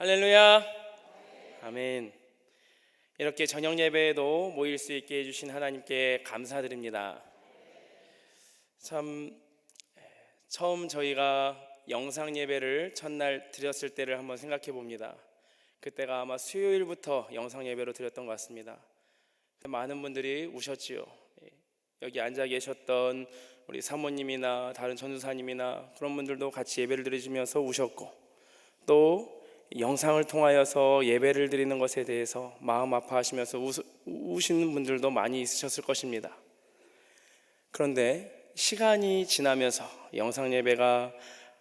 할렐루야. 아멘. 이렇게 저녁 예배에도 모일 수 있게 해주신 하나님께 감사드립니다. 참 처음 저희가 영상 예배를 첫날 드렸을 때를 한번 생각해 봅니다. 그때가 아마 수요일부터 영상 예배로 드렸던 것 같습니다. 많은 분들이 우셨지요. 예, 여기 앉아 계셨던 우리 사모님이나 다른 전도사님이나 그런 분들도 같이 예배를 드리시면서 우셨고 또 영상을 통하여서 예배를 드리는 것에 대해서 마음 아파하시면서 우, 우시는 분들도 많이 있으셨을 것입니다. 그런데 시간이 지나면서 영상 예배가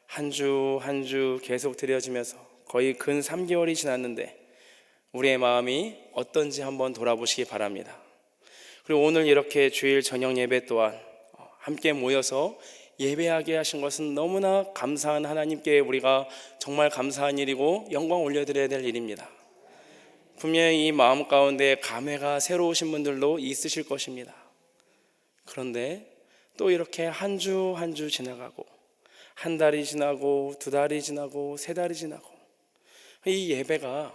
한 주 한 주 계속 드려지면서 거의 근 3개월이 지났는데 우리의 마음이 어떤지 한번 돌아보시기 바랍니다. 그리고 오늘 이렇게 주일 저녁 예배 또한 함께 모여서 예배하게 하신 것은 너무나 감사한 하나님께 우리가 정말 감사한 일이고 영광 올려드려야 될 일입니다. 분명히 이 마음 가운데 감회가 새로우신 분들도 있으실 것입니다. 그런데 또 이렇게 한 주 한 주 지나가고 한 달이 지나고 두 달이 지나고 세 달이 지나고 이 예배가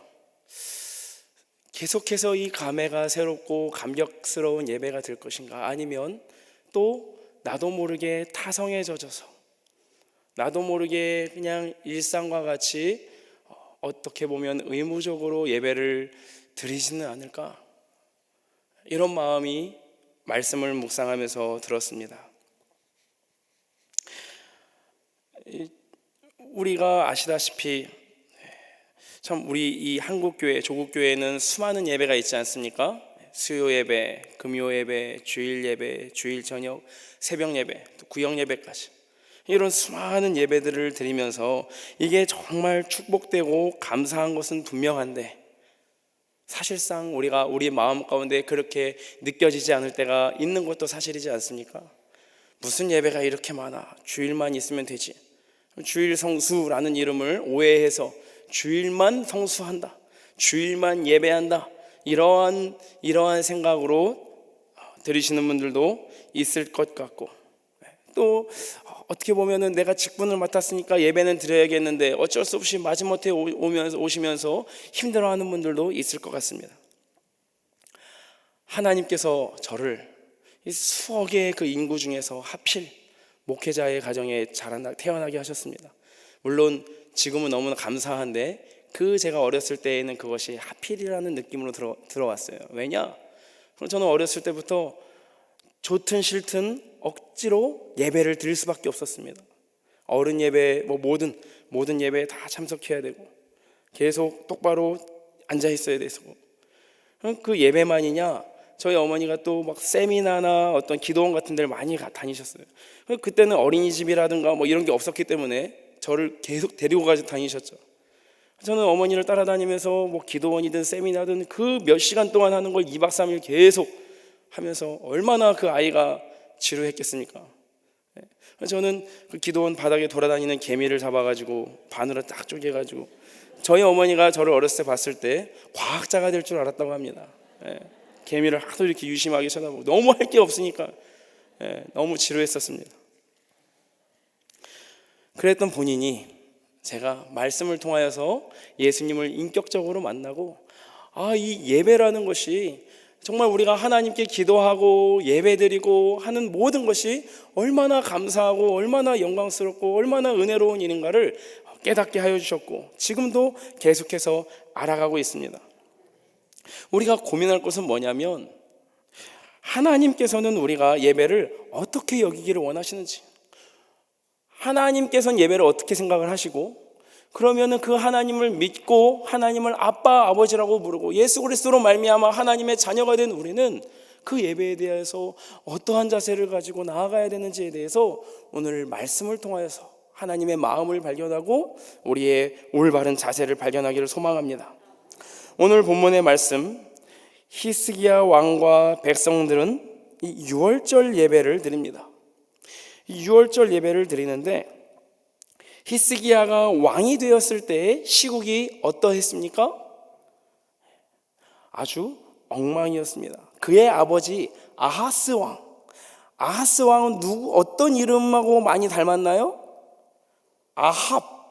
계속해서 이 감회가 새롭고 감격스러운 예배가 될 것인가 아니면 또 나도 모르게 타성에 젖어서 나도 모르게 그냥 일상과 같이 어떻게 보면 의무적으로 예배를 드리지는 않을까 이런 마음이 말씀을 묵상하면서 들었습니다. 우리가 아시다시피 참 우리 이 한국 교회 조국 교회는 수많은 예배가 있지 않습니까? 수요 예배, 금요 예배, 주일 예배, 주일 저녁, 새벽 예배, 또 구역 예배까지 이런 수많은 예배들을 드리면서 이게 정말 축복되고 감사한 것은 분명한데 사실상 우리가 우리 마음 가운데 그렇게 느껴지지 않을 때가 있는 것도 사실이지 않습니까? 무슨 예배가 이렇게 많아? 주일만 있으면 되지. 주일 성수라는 이름을 오해해서 주일만 성수한다. 주일만 예배한다. 이러한 이러한 생각으로 들으시는 분들도 있을 것 같고 또 어떻게 보면은 내가 직분을 맡았으니까 예배는 드려야겠는데 어쩔 수 없이 마지못해 오면서 오시면서 힘들어하는 분들도 있을 것 같습니다. 하나님께서 저를 이 수억의 그 인구 중에서 하필 목회자의 가정에 자라나 태어나게 하셨습니다. 물론 지금은 너무나 감사한데 그 제가 어렸을 때에는 그것이 하필이라는 느낌으로 들어, 들어왔어요. 왜냐? 저는 어렸을 때부터 좋든 싫든 억지로 예배를 드릴 수밖에 없었습니다. 어른 예배, 뭐 모든 모든 예배에 다 참석해야 되고 계속 똑바로 앉아 있어야 되고 그 예배만이냐? 저희 어머니가 또 막 세미나나 어떤 기도원 같은 데를 많이 다니셨어요. 그때는 어린이집이라든가 뭐 이런 게 없었기 때문에 저를 계속 데리고 가서 다니셨죠. 저는 어머니를 따라다니면서 뭐 기도원이든 세미나든 그 몇 시간 동안 하는 걸 2박 3일 계속 하면서 얼마나 그 아이가 지루했겠습니까? 네. 저는 그 기도원 바닥에 돌아다니는 개미를 잡아가지고 반으로 딱 쪼개가지고 저희 어머니가 저를 어렸을 때 봤을 때 과학자가 될 줄 알았다고 합니다. 예, 개미를 하도 이렇게 유심하게 쳐다보고 너무 할 게 없으니까 예, 너무 지루했었습니다. 그랬던 본인이 제가 말씀을 통하여서 예수님을 인격적으로 만나고 아, 이 예배라는 것이 정말 우리가 하나님께 기도하고 예배드리고 하는 모든 것이 얼마나 감사하고 얼마나 영광스럽고 얼마나 은혜로운 일인가를 깨닫게 하여 주셨고 지금도 계속해서 알아가고 있습니다. 우리가 고민할 것은 뭐냐면 하나님께서는 우리가 예배를 어떻게 여기기를 원하시는지 하나님께서는 예배를 어떻게 생각을 하시고 그러면은 그 하나님을 믿고 하나님을 아빠 아버지라고 부르고 예수 그리스도로 말미암아 하나님의 자녀가 된 우리는 그 예배에 대해서 어떠한 자세를 가지고 나아가야 되는지에 대해서 오늘 말씀을 통하여서 하나님의 마음을 발견하고 우리의 올바른 자세를 발견하기를 소망합니다. 오늘 본문의 말씀 히스기야 왕과 백성들은 이 6월절 예배를 드립니다. 이 6월절 예배를 드리는데 히스기야가 왕이 되었을 때의 시국이 어떠했습니까? 아주 엉망이었습니다. 그의 아버지 아하스 왕. 아하스 왕은 누구 어떤 이름하고 많이 닮았나요? 아합.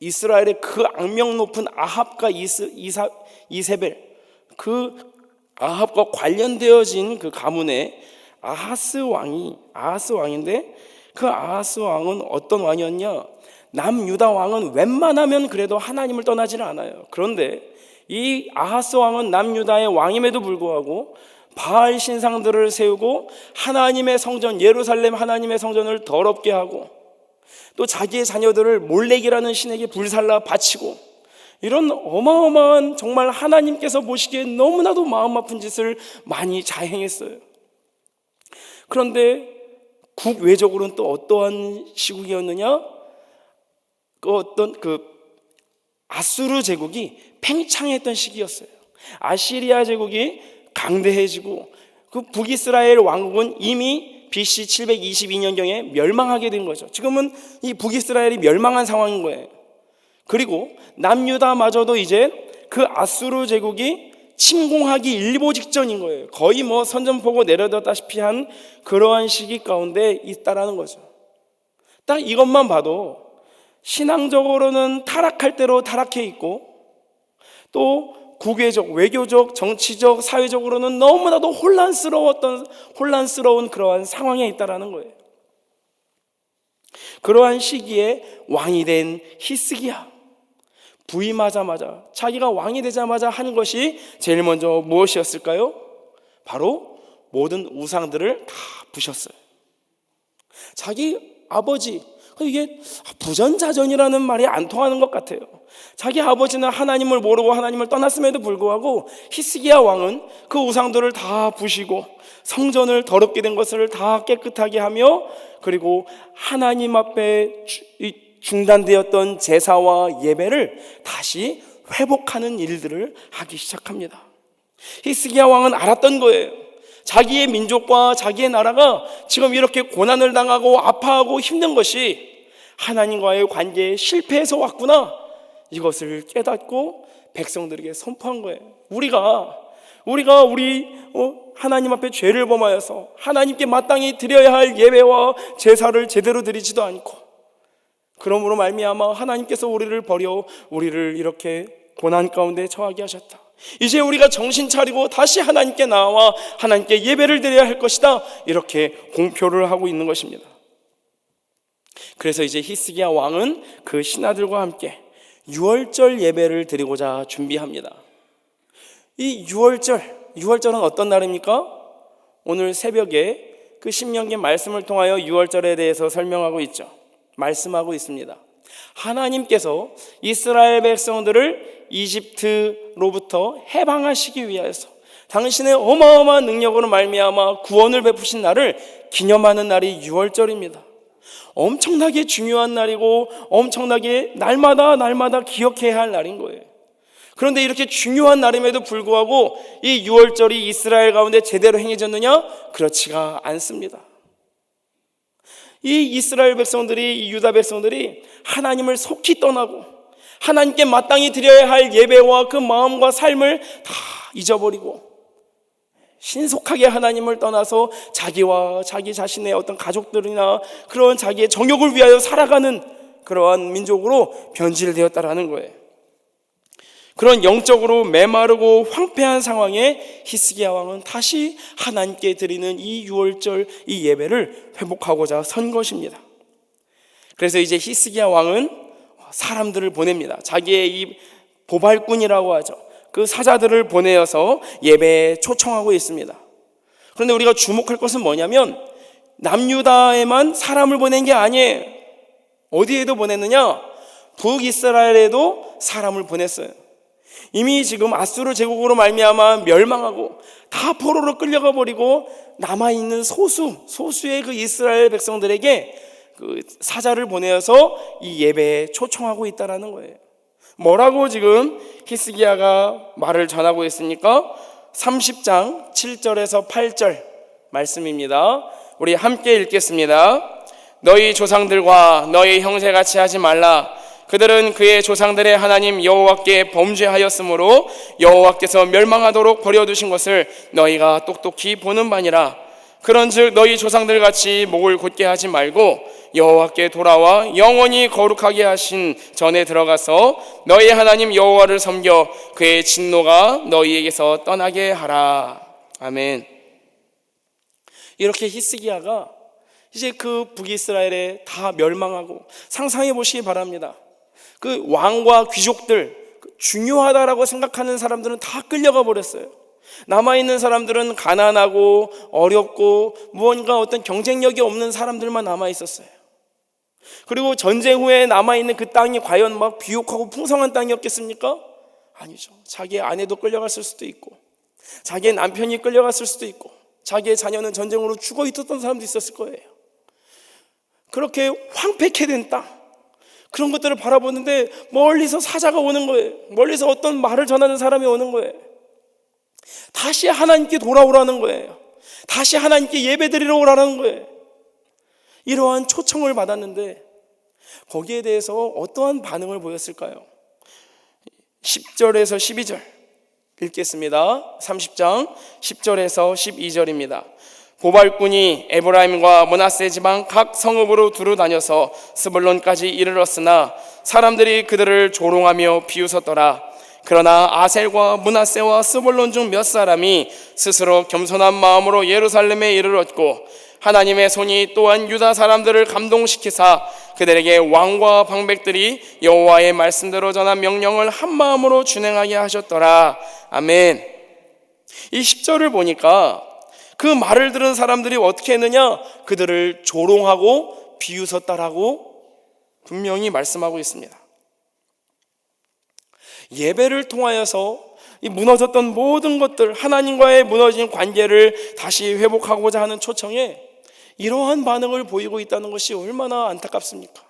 이스라엘의 그 악명 높은 아합과 이스, 이사, 이세벨 그 아합과 관련되어진 그 가문에 아하스 왕이 아하스 왕인데 그 아하스 왕은 어떤 왕이었냐? 남유다 왕은 웬만하면 그래도 하나님을 떠나지는 않아요. 그런데 이 아하스 왕은 남유다의 왕임에도 불구하고 바알 신상들을 세우고 하나님의 성전 예루살렘 하나님의 성전을 더럽게 하고 또 자기의 자녀들을 몰렉이라는 신에게 불살라 바치고 이런 어마어마한 정말 하나님께서 보시기에 너무나도 마음 아픈 짓을 많이 자행했어요. 그런데 국외적으로는 또 어떠한 시국이었느냐? 그 어떤 그 아수르 제국이 팽창했던 시기였어요. 아시리아 제국이 강대해지고 그 북이스라엘 왕국은 이미 BC 722년경에 멸망하게 된 거죠. 지금은 이 북이스라엘이 멸망한 상황인 거예요. 그리고 남유다마저도 이제 그 아수르 제국이 침공하기 일보 직전인 거예요. 거의 뭐 선전포고 내려졌다시피 한 그러한 시기 가운데 있다라는 거죠. 딱 이것만 봐도 신앙적으로는 타락할 대로 타락해 있고 또 국외적, 외교적, 정치적, 사회적으로는 너무나도 혼란스러웠던 혼란스러운 그러한 상황에 있다라는 거예요. 그러한 시기에 왕이 된 히스기야 부임하자마자 자기가 왕이 되자마자 한 것이 제일 먼저 무엇이었을까요? 바로 모든 우상들을 다 부셨어요. 자기 아버지 이게 부전자전이라는 말이 안 통하는 것 같아요. 자기 아버지는 하나님을 모르고 하나님을 떠났음에도 불구하고 히스기야 왕은 그 우상들을 다 부시고 성전을 더럽게 된 것을 다 깨끗하게 하며 그리고 하나님 앞에 중단되었던 제사와 예배를 다시 회복하는 일들을 하기 시작합니다. 히스기야 왕은 알았던 거예요. 자기의 민족과 자기의 나라가 지금 이렇게 고난을 당하고 아파하고 힘든 것이 하나님과의 관계에 실패해서 왔구나. 이것을 깨닫고 백성들에게 선포한 거예요. 우리가 우리가 우리 어, 하나님 앞에 죄를 범하여서 하나님께 마땅히 드려야 할 예배와 제사를 제대로 드리지도 않고 그러므로 말미암아 하나님께서 우리를 버려 우리를 이렇게 고난 가운데 처하게 하셨다. 이제 우리가 정신 차리고 다시 하나님께 나와 하나님께 예배를 드려야 할 것이다. 이렇게 공표를 하고 있는 것입니다. 그래서 이제 히스기야 왕은 그 신하들과 함께 유월절 예배를 드리고자 준비합니다. 이 유월절, 유월절은 어떤 날입니까? 오늘 새벽에 그 신명기 말씀을 통하여 유월절에 대해서 설명하고 있죠. 말씀하고 있습니다. 하나님께서 이스라엘 백성들을 이집트로부터 해방하시기 위하여서 당신의 어마어마한 능력으로 말미암아 구원을 베푸신 날을 기념하는 날이 유월절입니다. 엄청나게 중요한 날이고 엄청나게 날마다 날마다 기억해야 할 날인 거예요. 그런데 이렇게 중요한 날임에도 불구하고 이 6월절이 이스라엘 가운데 제대로 행해졌느냐? 그렇지가 않습니다. 이 이스라엘 백성들이, 이 유다 백성들이 하나님을 속히 떠나고 하나님께 마땅히 드려야 할 예배와 그 마음과 삶을 다 잊어버리고 신속하게 하나님을 떠나서 자기와 자기 자신의 어떤 가족들이나 그런 자기의 정욕을 위하여 살아가는 그러한 민족으로 변질되었다라는 거예요. 그런 영적으로 메마르고 황폐한 상황에 히스기야 왕은 다시 하나님께 드리는 이 유월절 이 예배를 회복하고자 선 것입니다. 그래서 이제 히스기야 왕은 사람들을 보냅니다. 자기의 이 보발꾼이라고 하죠. 그 사자들을 보내어서 예배에 초청하고 있습니다. 그런데 우리가 주목할 것은 뭐냐면 남유다에만 사람을 보낸 게 아니에요. 어디에도 보냈느냐? 북이스라엘에도 사람을 보냈어요. 이미 지금 아수르 제국으로 말미암아 멸망하고 다 포로로 끌려가 버리고 남아 있는 소수 소수의 그 이스라엘 백성들에게 그 사자를 보내어서 이 예배에 초청하고 있다라는 거예요. 뭐라고 지금 히스기야가 말을 전하고 있습니까? 30장 7절에서 8절 말씀입니다. 우리 함께 읽겠습니다. 너희 조상들과 너희 형제같이 하지 말라. 그들은 그의 조상들의 하나님 여호와께 범죄하였으므로 여호와께서 멸망하도록 버려두신 것을 너희가 똑똑히 보는 바니라. 그런즉 너희 조상들 같이 목을 곧게 하지 말고 여호와께 돌아와 영원히 거룩하게 하신 전에 들어가서 너희 하나님 여호와를 섬겨 그의 진노가 너희에게서 떠나게 하라. 아멘. 이렇게 히스기야가 이제 그 북이스라엘에 다 멸망하고 상상해 보시기 바랍니다. 그 왕과 귀족들 그 중요하다라고 생각하는 사람들은 다 끌려가 버렸어요. 남아 있는 사람들은 가난하고 어렵고 무언가 어떤 경쟁력이 없는 사람들만 남아 있었어요. 그리고 전쟁 후에 남아 있는 그 땅이 과연 막 비옥하고 풍성한 땅이었겠습니까? 아니죠. 자기의 아내도 끌려갔을 수도 있고, 자기의 남편이 끌려갔을 수도 있고, 자기의 자녀는 전쟁으로 죽어 있었던 사람도 있었을 거예요. 그렇게 황폐케 된 땅, 그런 것들을 바라보는데 멀리서 사자가 오는 거예요. 멀리서 어떤 말을 전하는 사람이 오는 거예요. 다시 하나님께 돌아오라는 거예요. 다시 하나님께 예배드리러 오라는 거예요. 이러한 초청을 받았는데 거기에 대해서 어떠한 반응을 보였을까요? 10절에서 12절 읽겠습니다. 30장 10절에서 12절입니다. 보발꾼이 에브라임과 모나세 지방 각 성읍으로 두루 다녀서 스불론까지 이르렀으나 사람들이 그들을 조롱하며 비웃었더라. 그러나 아셀과 문하세와 스불론 중 몇 사람이 스스로 겸손한 마음으로 예루살렘에 이르렀고 하나님의 손이 또한 유다 사람들을 감동시키사 그들에게 왕과 방백들이 여호와의 말씀대로 전한 명령을 한 마음으로 준행하게 하셨더라. 아멘. 이 10절을 보니까 그 말을 들은 사람들이 어떻게 했느냐? 그들을 조롱하고 비웃었다라고 분명히 말씀하고 있습니다. 예배를 통하여서 이 무너졌던 모든 것들, 하나님과의 무너진 관계를 다시 회복하고자 하는 초청에 이러한 반응을 보이고 있다는 것이 얼마나 안타깝습니까?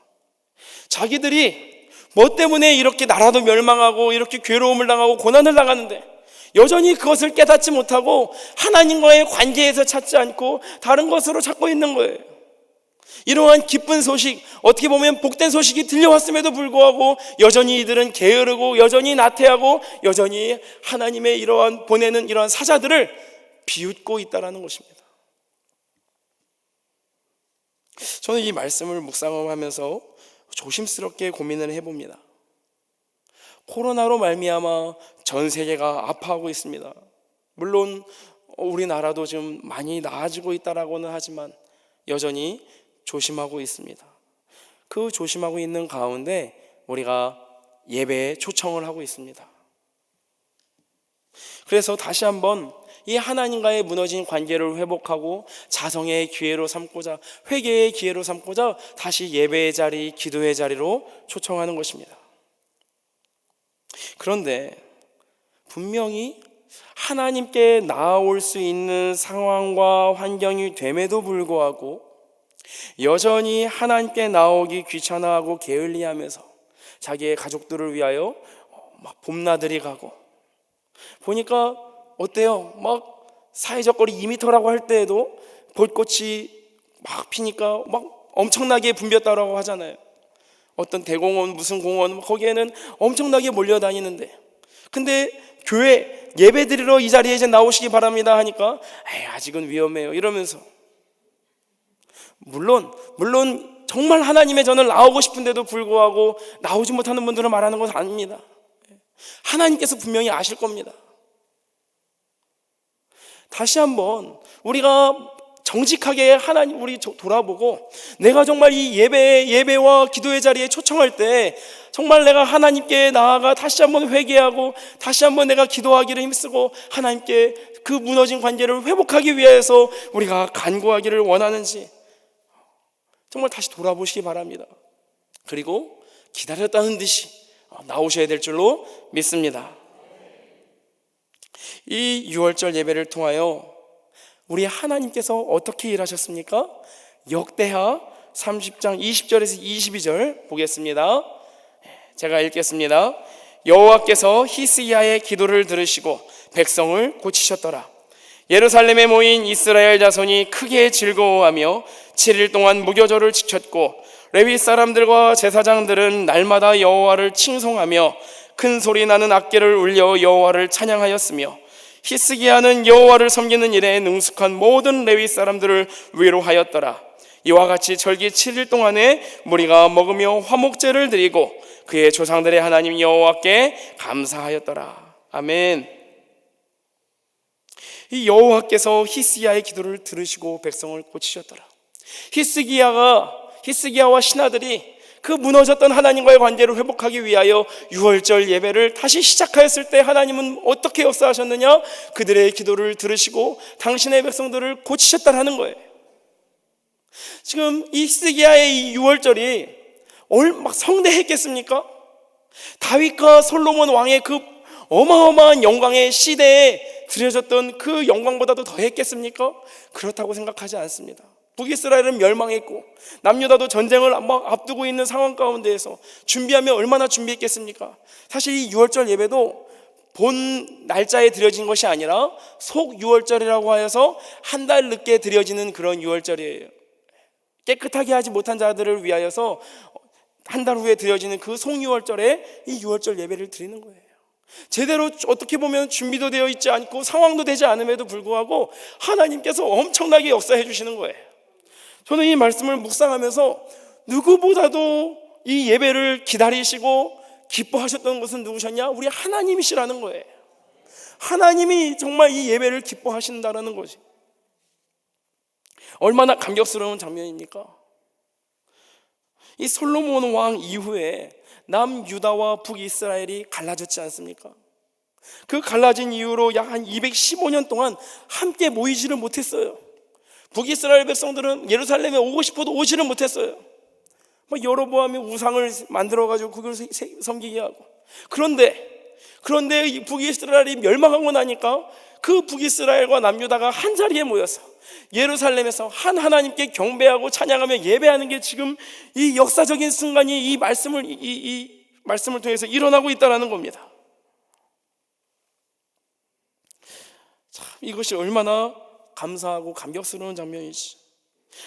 자기들이 뭐 때문에 이렇게 나라도 멸망하고 이렇게 괴로움을 당하고 고난을 당하는데 여전히 그것을 깨닫지 못하고 하나님과의 관계에서 찾지 않고 다른 것으로 찾고 있는 거예요. 이러한 기쁜 소식, 어떻게 보면 복된 소식이 들려왔음에도 불구하고 여전히 이들은 게으르고 여전히 나태하고 여전히 하나님의 이러한 보내는 이러한 사자들을 비웃고 있다라는 것입니다. 저는 이 말씀을 묵상하면서 조심스럽게 고민을 해봅니다. 코로나로 말미암아 전 세계가 아파하고 있습니다. 물론 우리나라도 지금 많이 나아지고 있다라고는 하지만 여전히 조심하고 있습니다. 그 조심하고 있는 가운데 우리가 예배에 초청을 하고 있습니다. 그래서 다시 한번 이 하나님과의 무너진 관계를 회복하고 자성의 기회로 삼고자 회개의 기회로 삼고자 다시 예배의 자리, 기도의 자리로 초청하는 것입니다. 그런데 분명히 하나님께 나아올 수 있는 상황과 환경이 됨에도 불구하고 여전히 하나님께 나오기 귀찮아하고 게을리하면서 자기의 가족들을 위하여 막 봄나들이 가고 보니까 어때요? 막 사회적 거리 2미터라고 할 때에도 벚꽃이 막 피니까 막 엄청나게 붐볐다라고 하잖아요. 어떤 대공원 무슨 공원 거기에는 엄청나게 몰려다니는데 근데 교회 예배 드리러 이 자리에 이제 나오시기 바랍니다 하니까 에이, 아직은 위험해요 이러면서 물론 물론 정말 하나님의 전을 나오고 싶은데도 불구하고 나오지 못하는 분들은 말하는 건 아닙니다. 하나님께서 분명히 아실 겁니다. 다시 한번 우리가 정직하게 하나님 우리 돌아보고 내가 정말 이 예배 예배와 기도의 자리에 초청할 때 정말 내가 하나님께 나아가 다시 한번 회개하고 다시 한번 내가 기도하기를 힘쓰고 하나님께 그 무너진 관계를 회복하기 위해서 우리가 간구하기를 원하는지 정말 다시 돌아보시기 바랍니다. 그리고 기다렸다는 듯이 나오셔야 될 줄로 믿습니다. 이 6월절 예배를 통하여 우리 하나님께서 어떻게 일하셨습니까? 역대하 30장 20절에서 22절 보겠습니다. 제가 읽겠습니다. 여호와께서 히스기야의 기도를 들으시고 백성을 고치셨더라. 예루살렘에 모인 이스라엘 자손이 크게 즐거워하며 7일 동안 무교절을 지켰고 레위 사람들과 제사장들은 날마다 여호와를 칭송하며 큰 소리 나는 악기를 울려 여호와를 찬양하였으며 히스기야는 여호와를 섬기는 일에 능숙한 모든 레위 사람들을 위로하였더라. 이와 같이 절기 7일 동안에 무리가 먹으며 화목제를 드리고 그의 조상들의 하나님 여호와께 감사하였더라. 아멘. 이 여호와께서 히스기야의 기도를 들으시고 백성을 고치셨더라. 히스기야가 히스기야와 신하들이 그 무너졌던 하나님과의 관계를 회복하기 위하여 유월절 예배를 다시 시작하였을 때 하나님은 어떻게 역사하셨느냐? 그들의 기도를 들으시고 당신의 백성들을 고치셨다라는 거예요. 지금 이 히스기야의 이 유월절이 얼마 성대했겠습니까? 다윗과 솔로몬 왕의 그 어마어마한 영광의 시대에 드려졌던 그 영광보다도 더 했겠습니까? 그렇다고 생각하지 않습니다. 북이스라엘은 멸망했고 남유다도 전쟁을 막 앞두고 있는 상황 가운데에서 준비하면 얼마나 준비했겠습니까? 사실 이 6월절 예배도 본 날짜에 드려진 것이 아니라 속 6월절이라고 하여서 한 달 늦게 드려지는 그런 6월절이에요. 깨끗하게 하지 못한 자들을 위하여서 한 달 후에 드려지는 그 송유월절에 이 유월절 예배를 드리는 거예요. 제대로 어떻게 보면 준비도 되어 있지 않고 상황도 되지 않음에도 불구하고 하나님께서 엄청나게 역사해 주시는 거예요. 저는 이 말씀을 묵상하면서 누구보다도 이 예배를 기다리시고 기뻐하셨던 것은 누구셨냐? 우리 하나님이시라는 거예요. 하나님이 정말 이 예배를 기뻐하신다라는 것이 얼마나 감격스러운 장면입니까? 이 솔로몬 왕 이후에 남유다와 북이스라엘이 갈라졌지 않습니까? 그 갈라진 이후로 약 한 215년 동안 함께 모이지를 못했어요. 북이스라엘 백성들은 예루살렘에 오고 싶어도 오지를 못했어요. 뭐 여로보암이 우상을 만들어 가지고 그걸 섬기게 하고 그런데 그런데 이 북이스라엘이 멸망하고 나니까 그 북이스라엘과 남유다가 한 자리에 모여서 예루살렘에서 한 하나님께 경배하고 찬양하며 예배하는 게 지금 이 역사적인 순간이 이 말씀을 이, 이 말씀을 통해서 일어나고 있다라는 겁니다. 참 이것이 얼마나 감사하고 감격스러운 장면이지.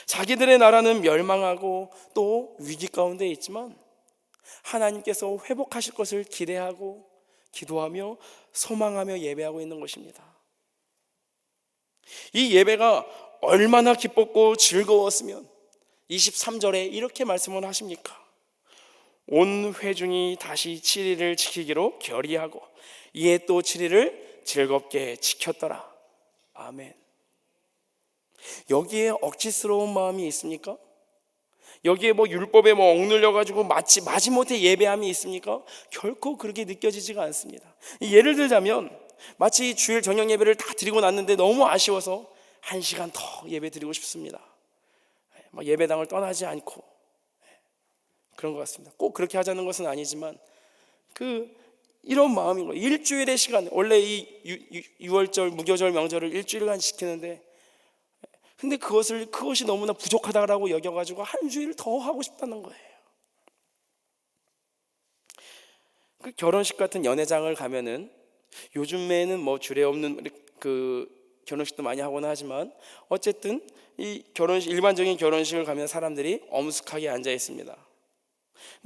자기들의 나라는 멸망하고 또 위기 가운데 있지만 하나님께서 회복하실 것을 기대하고 기도하며 소망하며 예배하고 있는 것입니다. 이 예배가 얼마나 기뻤고 즐거웠으면 23절에 이렇게 말씀을 하십니까? 온 회중이 다시 7일을 지키기로 결의하고 이에 또 7일을 즐겁게 지켰더라. 아멘. 여기에 억지스러운 마음이 있습니까? 여기에 뭐 율법에 뭐 억눌려 가지고 마치 마지못해 예배함이 있습니까? 결코 그렇게 느껴지지가 않습니다. 예를 들자면 마치 주일 저녁 예배를 다 드리고 났는데 너무 아쉬워서 한 시간 더 예배 드리고 싶습니다. 막 예배당을 떠나지 않고 그런 것 같습니다. 꼭 그렇게 하자는 것은 아니지만 그 이런 마음인 거예요. 일주일의 시간 원래 이 유, 월절 무교절 명절을 일주일간 지키는데 근데 그것을 그것이 너무나 부족하다라고 여겨가지고 한 주일 더 하고 싶다는 거예요. 그 결혼식 같은 연회장을 가면은 요즘에는 뭐 주례 없는 그 결혼식도 많이 하거나 하지만 어쨌든 이 결혼식 일반적인 결혼식을 가면 사람들이 엄숙하게 앉아 있습니다.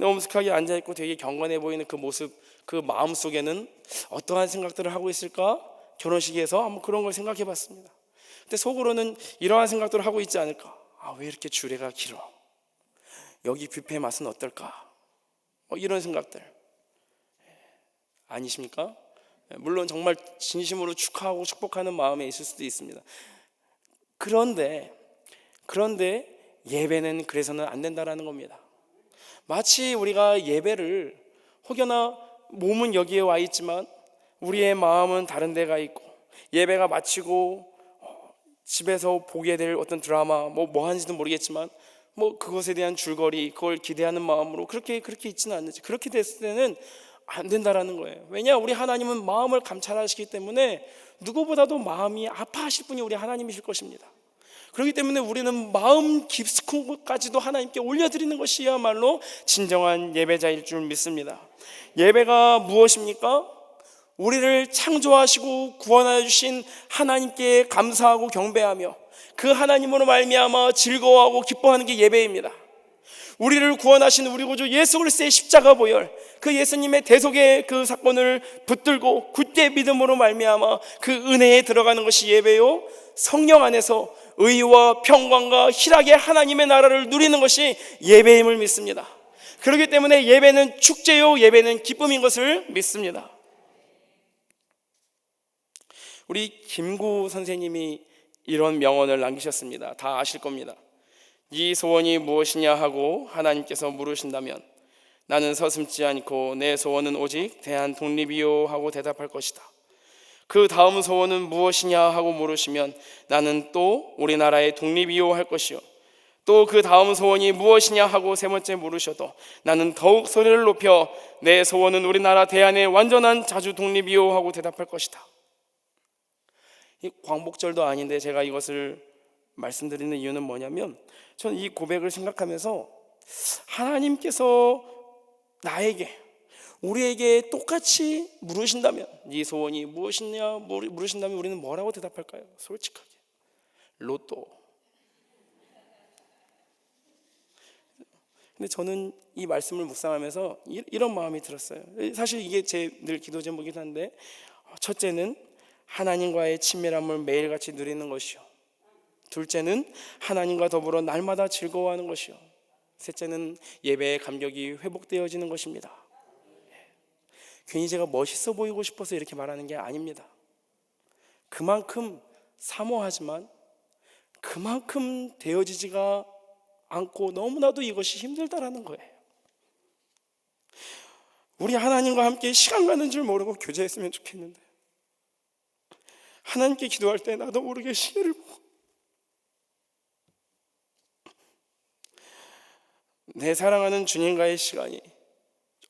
엄숙하게 앉아 있고 되게 경건해 보이는 그 모습, 그 마음 속에는 어떠한 생각들을 하고 있을까? 결혼식에서 한번 그런 걸 생각해 봤습니다. 근데 속으로는 이러한 생각들을 하고 있지 않을까? 아, 왜 이렇게 주례가 길어? 여기 뷔페 맛은 어떨까? 뭐 이런 생각들. 아니십니까? 물론 정말 진심으로 축하하고 축복하는 마음에 있을 수도 있습니다. 그런데 그런데 예배는 그래서는 안 된다라는 겁니다. 마치 우리가 예배를 혹여나 몸은 여기에 와 있지만 우리의 마음은 다른 데가 있고 예배가 마치고 어, 집에서 보게 될 어떤 드라마 뭐 뭐 하는지도 모르겠지만 뭐 그것에 대한 줄거리 그걸 기대하는 마음으로 그렇게 그렇게 있지는 않는지 그렇게 됐을 때는 안 된다라는 거예요. 왜냐? 우리 하나님은 마음을 감찰하시기 때문에 누구보다도 마음이 아파하실 분이 우리 하나님이실 것입니다. 그렇기 때문에 우리는 마음 깊숙한 곳까지도 하나님께 올려드리는 것이야말로 진정한 예배자일 줄 믿습니다. 예배가 무엇입니까? 우리를 창조하시고 구원하여 주신 하나님께 감사하고 경배하며 그 하나님으로 말미암아 즐거워하고 기뻐하는 게 예배입니다. 우리를 구원하신 우리 구주 예수 그리스도의 십자가 보혈 그 예수님의 대속의 그 사건을 붙들고 굳게 믿음으로 말미암아 그 은혜에 들어가는 것이 예배요 성령 안에서 의와 평강과 희락의 하나님의 나라를 누리는 것이 예배임을 믿습니다. 그렇기 때문에 예배는 축제요, 예배는 기쁨인 것을 믿습니다. 우리 김구 선생님이 이런 명언을 남기셨습니다. 다 아실 겁니다. 네 소원이 무엇이냐 하고 하나님께서 물으신다면 나는 서슴지 않고 내 소원은 오직 대한 독립이요 하고 대답할 것이다. 그 다음 소원은 무엇이냐 하고 물으시면 나는 또 우리나라의 독립이요 할 것이요. 또 그 다음 소원이 무엇이냐 하고 세 번째 물으셔도 나는 더욱 소리를 높여 내 소원은 우리나라 대한의 완전한 자주 독립이요 하고 대답할 것이다. 이 광복절도 아닌데 제가 이것을 말씀드리는 이유는 뭐냐면 저는 이 고백을 생각하면서 하나님께서 나에게 우리에게 똑같이 물으신다면 네 소원이 무엇이냐 물으신다면 우리는 뭐라고 대답할까요? 솔직하게 로또. 근데 저는 이 말씀을 묵상하면서 이- 이런 마음이 들었어요. 사실 이게 제 늘 기도 제목이긴 한데 첫째는 하나님과의 친밀함을 매일같이 누리는 것이요. 둘째는 하나님과 더불어 날마다 즐거워하는 것이요. 셋째는 예배의 감격이 회복되어지는 것입니다. 괜히 제가 멋있어 보이고 싶어서 이렇게 말하는 게 아닙니다. 그만큼 사모하지만 그만큼 되어지지가 않고 너무나도 이것이 힘들다라는 거예요. 우리 하나님과 함께 시간 가는 줄 모르고 교제했으면 좋겠는데 하나님께 기도할 때 나도 모르게 시계를 보고 내 사랑하는 주님과의 시간이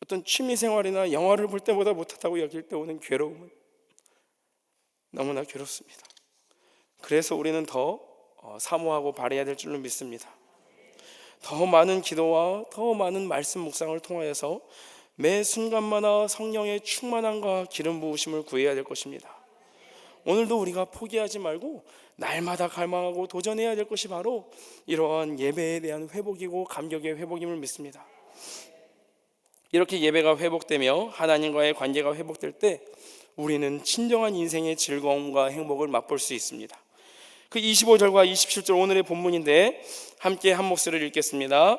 어떤 취미 생활이나 영화를 볼 때보다 못하다고 여길 때 오는 괴로움은 너무나 괴롭습니다. 그래서 우리는 더 어, 사모하고 바래야 될 줄로 믿습니다. 더 많은 기도와 더 많은 말씀 묵상을 통하여서 매 순간마다 성령의 충만함과 기름 부으심을 구해야 될 것입니다. 오늘도 우리가 포기하지 말고 날마다 갈망하고 도전해야 될 것이 바로 이러한 예배에 대한 회복이고 감격의 회복임을 믿습니다. 이렇게 예배가 회복되며 하나님과의 관계가 회복될 때 우리는 진정한 인생의 즐거움과 행복을 맛볼 수 있습니다. 그 25절과 27절 오늘의 본문인데 함께 한 목소리를 읽겠습니다.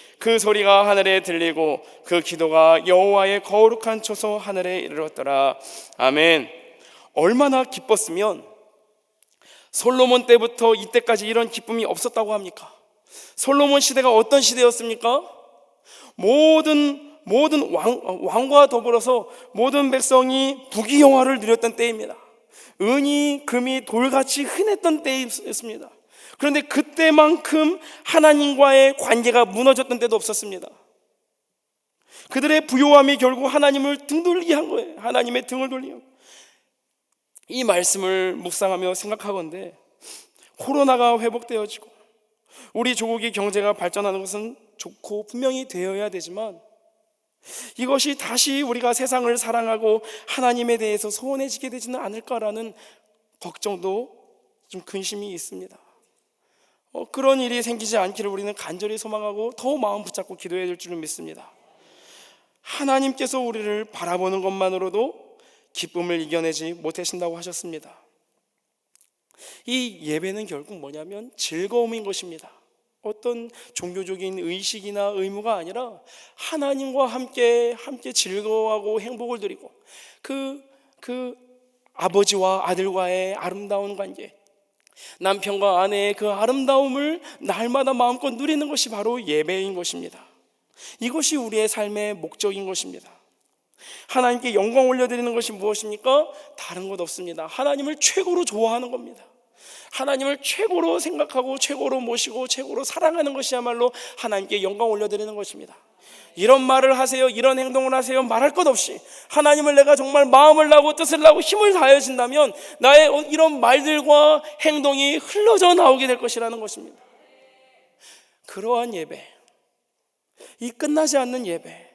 그 소리가 하늘에 들리고 그 기도가 여호와의 거룩한 초소 하늘에 이르렀더라. 아멘. 얼마나 기뻤으면 솔로몬 때부터 이때까지 이런 기쁨이 없었다고 합니까? 솔로몬 시대가 어떤 시대였습니까? 모든 모든 왕, 왕과 더불어서 모든 백성이 부귀영화를 누렸던 때입니다. 은이 금이 돌같이 흔했던 때였습니다. 그런데 그때만큼 하나님과의 관계가 무너졌던 때도 없었습니다. 그들의 부요함이 결국 하나님을 등 돌리게 한 거예요. 하나님의 등을 돌리게. 이 말씀을 묵상하며 생각하건대 코로나가 회복되어지고 우리 조국의 경제가 발전하는 것은 좋고 분명히 되어야 되지만 이것이 다시 우리가 세상을 사랑하고 하나님에 대해서 소원해지게 되지는 않을까라는 걱정도 좀 근심이 있습니다. 어, 그런 일이 생기지 않기를 우리는 간절히 소망하고 더 마음 붙잡고 기도해야 될 줄을 믿습니다. 하나님께서 우리를 바라보는 것만으로도 기쁨을 이겨내지 못하신다고 하셨습니다. 이 예배는 결국 뭐냐면 즐거움인 것입니다. 어떤 종교적인 의식이나 의무가 아니라 하나님과 함께 함께 즐거워하고 행복을 드리고 그, 그 아버지와 아들과의 아름다운 관계 남편과 아내의 그 아름다움을 날마다 마음껏 누리는 것이 바로 예배인 것입니다. 이것이 우리의 삶의 목적인 것입니다. 하나님께 영광 올려드리는 것이 무엇입니까? 다른 것 없습니다. 하나님을 최고로 좋아하는 겁니다. 하나님을 최고로 생각하고 최고로 모시고 최고로 사랑하는 것이야말로 하나님께 영광 올려드리는 것입니다. 이런 말을 하세요. 이런 행동을 하세요. 말할 것 없이 하나님을 내가 정말 마음을 나고 뜻을 나고 힘을 다해진다면 나의 이런 말들과 행동이 흘러져 나오게 될 것이라는 것입니다. 그러한 예배, 이 끝나지 않는 예배,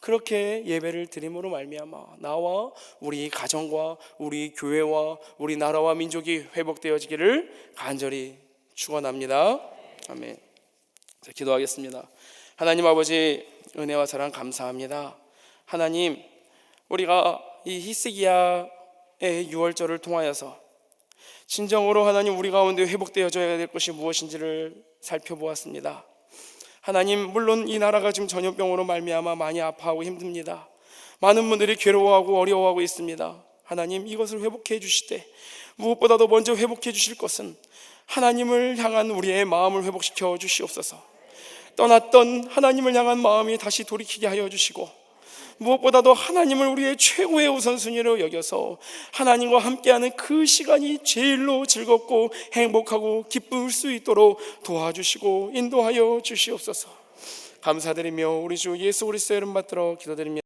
그렇게 예배를 드림으로 말미암아 나와 우리 가정과 우리 교회와 우리 나라와 민족이 회복되어지기를 간절히 축원합니다. 아멘. 자, 기도하겠습니다. 하나님 아버지 은혜와 사랑 감사합니다. 하나님 우리가 이 히스기야의 유월절을 통하여서 진정으로 하나님 우리 가운데 회복되어져야 될 것이 무엇인지를 살펴보았습니다. 하나님 물론 이 나라가 지금 전염병으로 말미암아 많이 아파하고 힘듭니다. 많은 분들이 괴로워하고 어려워하고 있습니다. 하나님 이것을 회복해 주시되 무엇보다도 먼저 회복해 주실 것은 하나님을 향한 우리의 마음을 회복시켜 주시옵소서. 떠났던 하나님을 향한 마음이 다시 돌이키게 하여 주시고 무엇보다도 하나님을 우리의 최고의 우선순위로 여겨서 하나님과 함께하는 그 시간이 제일로 즐겁고 행복하고 기쁠 수 있도록 도와주시고 인도하여 주시옵소서. 감사드리며 우리 주 예수 그리스도의 이름 받들어 기도드립니다.